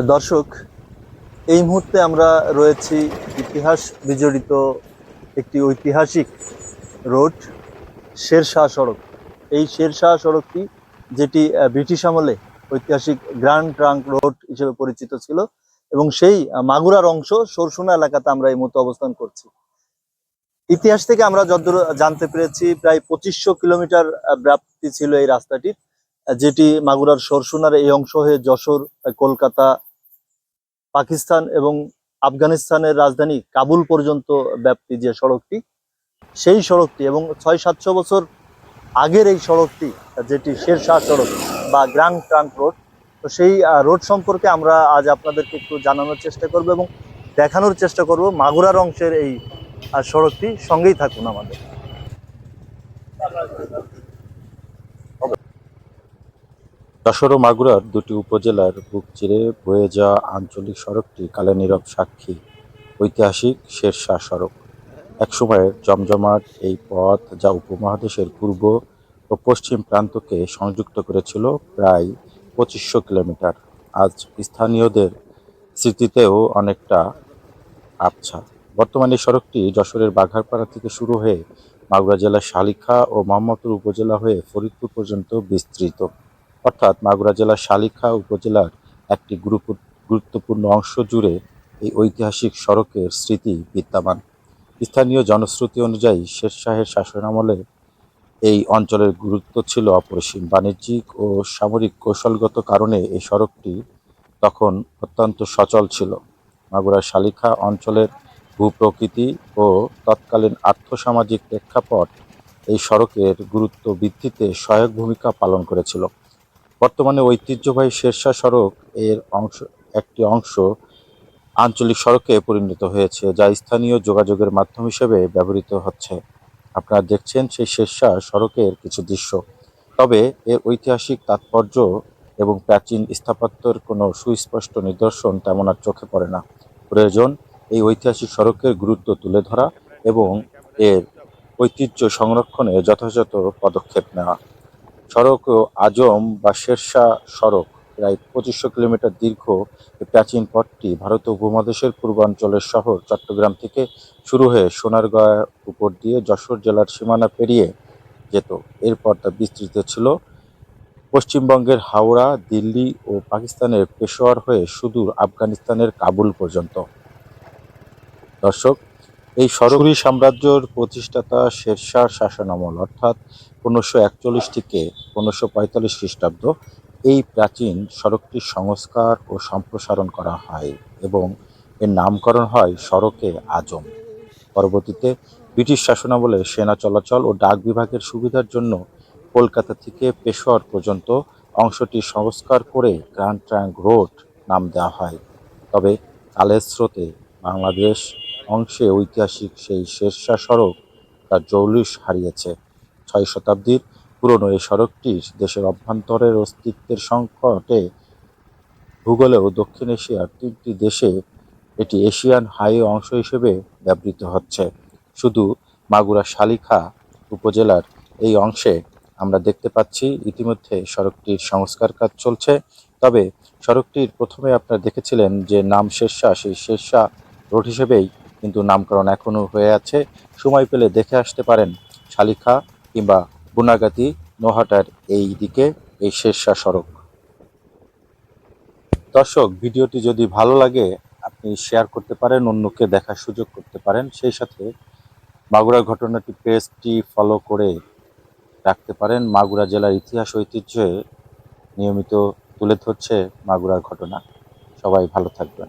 দর্শক, এই মুহূর্তে আমরা রয়েছি ইতিহাস বিজড়িত একটি ঐতিহাসিক রোড, শেরশাহ সড়ক। এই শেরশাহ সড়কটি যেটি ব্রিটিশ আমলে ঐতিহাসিক গ্র্যান্ড ট্রাঙ্ক রোড হিসেবে পরিচিত ছিল এবং সেই মাগুরার অংশ সরসুনা এলাকাতে আমরা এই মুহূর্তে অবস্থান করছি। ইতিহাস থেকে আমরা যতদূর জানতে পেরেছি, প্রায় পঁচিশশো কিলোমিটার ব্যাপ্তি ছিল এই রাস্তাটির। যেটি মাগুরার সরসুনার এই অংশ হয়ে যশোর, কলকাতা, পাকিস্তান এবং আফগানিস্তানের রাজধানী কাবুল পর্যন্ত ব্যাপ্তি যে সড়কটি, সেই সড়কটি এবং ছয় সাতশো বছর আগের এই সড়কটি, যেটি শেরশাহ সড়ক বা গ্রান্ড ট্রাঙ্ক রোড, তো সেই রোড সম্পর্কে আমরা আজ আপনাদেরকে একটু জানানোর চেষ্টা করব এবং দেখানোর চেষ্টা করব মাগুরার অংশের এই সড়কটি। সঙ্গেই থাকুন আমাদের। যশোর ও মাগুরার দুটি উপজেলার বুক চিরে বয়ে যাওয়া আঞ্চলিক সড়কটি কালে নীরব সাক্ষী, ঐতিহাসিক শেরশাহ সড়ক। একসময়ের জমজমাট এই পথ যা উপমহাদেশের পূর্ব ও পশ্চিম প্রান্তকে সংযুক্ত করেছিল প্রায় পঁচিশশো কিলোমিটার। আজ স্থানীয়দের স্মৃতিতেও অনেকটা আবছা। বর্তমানে সড়কটি যশোরের বাঘারপাড়া থেকে শুরু হয়ে মাগুরা জেলার শালিখা ও মোহাম্মদপুর উপজেলা হয়ে ফরিদপুর পর্যন্ত বিস্তৃত। অর্থাৎ মাগুরা জেলার শালিখা উপজেলার একটি গুরুত্বপূর্ণ অংশ জুড়ে এই ঐতিহাসিক সড়কের স্মৃতি বিদ্যমান। স্থানীয় জনশ্রুতি অনুযায়ী শেরশাহের শাসনামলে এই অঞ্চলের গুরুত্ব ছিল অপরিসীম বাণিজ্যিক ও সামরিক কৌশলগত কারণে এই সড়কটি তখন অত্যন্ত সচল ছিল। মাগুরার শালিখা অঞ্চলের ভূপ্রকৃতি ও তৎকালীন আর্থসামাজিক প্রেক্ষাপট এই সড়কের গুরুত্ব বৃদ্ধিতে সহায়ক ভূমিকা পালন করেছিল। বর্তমানে ঐতিহ্যবাহী শেরশাহ সড়ক এর অংশ, একটি অংশ আঞ্চলিক সড়কে পরিণত হয়েছে, যা স্থানীয় যোগাযোগের মাধ্যম হিসেবে ব্যবহৃত হচ্ছে। আপনারা দেখছেন সেই শেরশাহ সড়কের কিছু দৃশ্য। তবে এর ঐতিহাসিক তাৎপর্য এবং প্রাচীন স্থাপত্যের কোনো সুস্পষ্ট নিদর্শন তেমন আর চোখে পড়ে না। প্রয়োজন, এই ঐতিহাসিক সড়কের গুরুত্ব তুলে ধরা এবং এর ঐতিহ্য সংরক্ষণে যথাযথ পদক্ষেপ নেওয়া। সড়ক আজম বা শেরশাহ সড়ক প্রায় পঁচিশশো কিলোমিটার দীর্ঘ প্রাচীন পথটি ভারত উপমহাদেশের পূর্বাঞ্চলের শহর চট্টগ্রাম থেকে শুরু হয়ে সোনারগাঁ উপর দিয়ে যশোর জেলার সীমানা পেরিয়ে যেত। এরপর তা বিস্তৃত ছিল। পশ্চিমবঙ্গের হাওড়া, দিল্লি ও পাকিস্তানের পেশোয়ার হয়ে সুদূর আফগানিস্তানের কাবুল পর্যন্ত। দর্শক এই সরকারি সাম্রাজ্যর প্রতিষ্ঠাতা শেরশাহ শাসনামল, অর্থাৎ পনেরোশো একচল্লিশ থেকে পনেরোশো পঁয়তাল্লিশ খ্রিস্টাব্দ, এই প্রাচীন সড়কটির সংস্কার ও সম্প্রসারণ করা হয় এবং এর নামকরণ হয় সড়কে আজম। পরবর্তীতে ব্রিটিশ শাসনামলে সেনা চলাচল ও ডাক বিভাগের সুবিধার জন্য কলকাতা থেকে পেশোয়ার পর্যন্ত অংশটি সংস্কার করে গ্র্যান্ড ট্রাঙ্ক রোড নাম দেওয়া হয়। তবে কালের স্রোতে বাংলাদেশ অংশে ঐতিহাসিক সেই শেরশাহ সড়ক তার জৌলুস হারিয়েছে। ছয় শতাব্দীর পুরনো এই সড়কটি দেশের অভ্যন্তরের অস্তিত্বের সংকটে ভূগোলেও দক্ষিণ এশিয়ার তিনটি দেশে এটি এশিয়ান হাইওয়ে অংশ হিসেবে ব্যবহৃত হচ্ছে। শুধু মাগুরা শালিখা উপজেলার এই অংশে আমরা দেখতে পাচ্ছি ইতিমধ্যে সড়কটির সংস্কার কাজ চলছে। তবে সড়কটির প্রথমে আপনারা দেখেছিলেন যে নাম শেরশাহ, সেই শেরশাহ রোড হিসেবেই কিন্তু নামকরণ এখনও হয়ে আছে। সময় পেলে দেখে আসতে পারেন শালিখা কিংবা বুনাগাতি নোহাটার এই দিকে এই শেরশাহ সড়ক। দর্শক, ভিডিওটি যদি ভালো লাগে, আপনি শেয়ার করতে পারেন, অন্যকে দেখার সুযোগ করতে পারেন। সেই সাথে মাগুরা ঘটনাটি পেজটি ফলো করে রাখতে পারেন। মাগুরা জেলার ইতিহাস ঐতিহ্যে নিয়মিত তুলে ধরছে মাগুরার ঘটনা। সবাই ভালো থাকবেন।